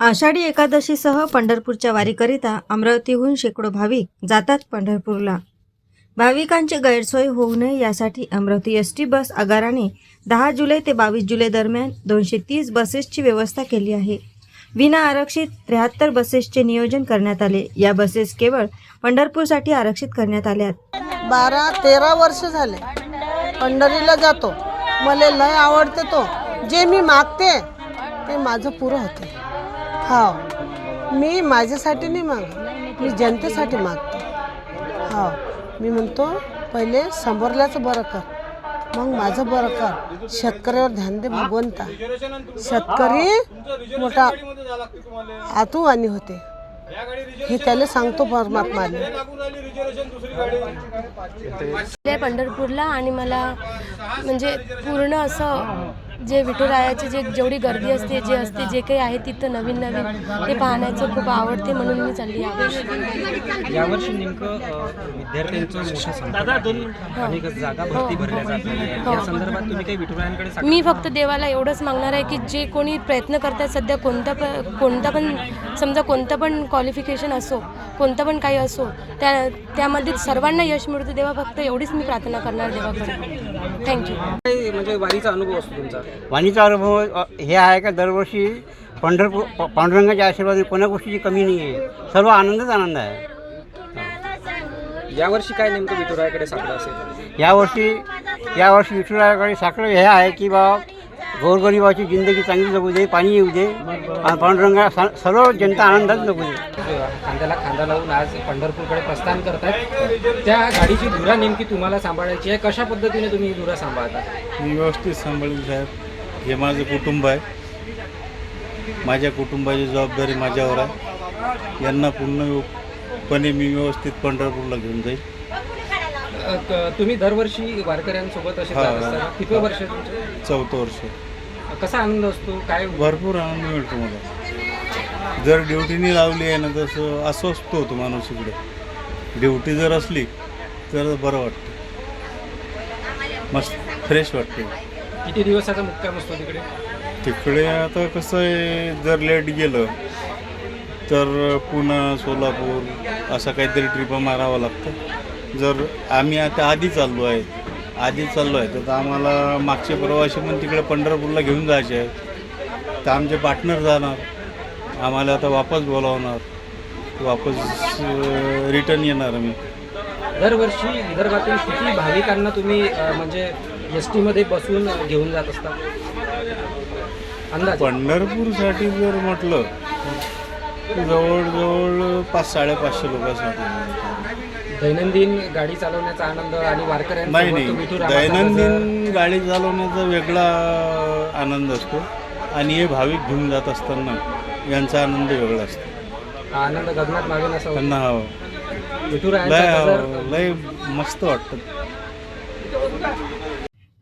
आषाढी एकादशीसह पंढरपूरच्या वारीकरिता अमरावतीहून शेकडो भाविक जातात पंढरपूरला. भाविकांची गैरसोय होऊ नये यासाठी अमरावती एस टी बस आगाराने दहा जुलै ते बावीस जुलै दरम्यान दोनशे तीस बसेसची व्यवस्था केली आहे. विना आरक्षित त्र्याहत्तर बसेसचे नियोजन करण्यात आले. या बसेस केवळ पंढरपूरसाठी आरक्षित करण्यात आल्यात बारा तेरा वर्ष झाले. पंढरीला जातो. मला लय आवडते तो. जे मी मागते ते माझं पुरं होते. हो मी माझ्यासाठी नाही माग मी जनतेसाठी मागतो. हो मी म्हणतो पहिले समोरल्याचं बरं कर. मग माझं बरं कर. शेतकऱ्यावर ध्यान दे भगवंता. शेतकरी मोठा आतूवाणी होते. हे त्याला सांगतो परमात्माने पंढरपूरला आणि मला म्हणजे पूर्ण असं जे विठुरायाची जे जेवढी गर्दी असते जे असते जे काही आहे तिथं नवीन नवीन ते पाहण्याचं खूप आवडते म्हणून मी चालली यावर्षी यावर्षी नेमकं अ, विद्यार्थ्यांचं मोठं संकट आणि जागा भरती भरल्या जात नाही या संदर्भात तुम्ही काही विठुरायांकडे साक- मी फक्त देवाला एवढंच मागणार आहे की जे कोणी प्रयत्न करतात सध्या कोणता प कोणता पण समजा कोणतं पण क्वालिफिकेशन असो कोणतं पण काही असो त्या त्यामध्ये सर्वांना यश मिळतं देवा फक्त एवढीच मी प्रार्थना करणार देवाकडे थँक्यू काय म्हणजे वारीचा अनुभव असतो तुमचा? वाणीचा अनुभव अ, हे आहे का दरवर्षी पंढरपूर प- पांडुरंगाच्या आशीर्वादाने कोणा गोष्टीची कमी नाही आहे. सर्व आनंदच आनंद आहे. यावर्षी काय नेमकं विठुरायाकडे साकडं असेल? यावर्षी यावर्षी विठुरायाकडे साखर हे आहे की बा गोरगरिबाची जिंदगी चांगली जगू दे पाणी येऊ दे. आणि पांडुरंगा सा- सर्व जनता आनंदात जगू दे. खांद्याला खांदा लावून आज पंढरपूरकडे प्रस्थान करतायत. त्या गाडीची धुरा नेमकी तुम्हाला सांभाळायची आहे. कशा पद्धतीने तुम्ही ही धुरा सांभाळता? मी व्यवस्थित सांभाळील साहेब हे माझं कुटुंब आहे. माझ्या कुटुंबाची जबाबदारी माझ्यावर आहे. यांना पूर्णपणे मी व्यवस्थित पंढरपूरला घेऊन जाईल. अ, क- तुम्ही दरवर्षी वारकऱ्यांसोबत असे हा, जात हा. असताना किती वर्ष तुमचं? चौथं वर्ष. कसा आनंद असतो? काय? भरपूर आनंद मिळतो मला. जर ड्युटीने लावली आहे ना तसं अस्वस्थ होतो माणूस इकडे. ड्युटी जर असली तर बरं वाटतं. मस्त फ्रेश वाटते. किती दिवसाचा मुक्काम असतो तिकडे? तिकडे आता कसं आहे जर लेट गेलं तर पुणे सोलापूर असं काहीतरी ट्रिपं मारावं लागतं. जर आम्ही आता आधी चाललो आहे आधी चाललो आहे. तर आम्हाला मागचे प्रवासी पण तिकडे पंढरपूरला घेऊन जायचे आहेत तर आमचे पार्टनर जाणार. आम्हाला आता वापस बोलावणार. वापस रिटर्न येणार आम्ही. दरवर्षी विदर्भातील किती भाविकांना तुम्ही म्हणजे एस टीमध्ये बसून घेऊन जात असता? अंदाज. पंढरपूरसाठी जर म्हटलं जवळजवळ पाच साडेपाचशे लोकांसाठी. दैनंदिन गाडी चालवण्याचा आनंद आणि नाही नाही. दैनंदिन गाडी चालवण्याचा वेगळा आनंद असतो आणि हे भाविक घेऊन जात असताना यांचा आनंद वेगळा असतो. हा आनंद गगनात मावेन असा होतो. त्यांना हा विठुरायांचा गजर लय लय मस्त वाटतं.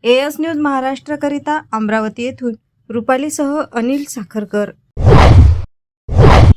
एएस न्यूज महाराष्ट्रकरिता अमरावती येथून. रुपालीसह अनिल साखरकर.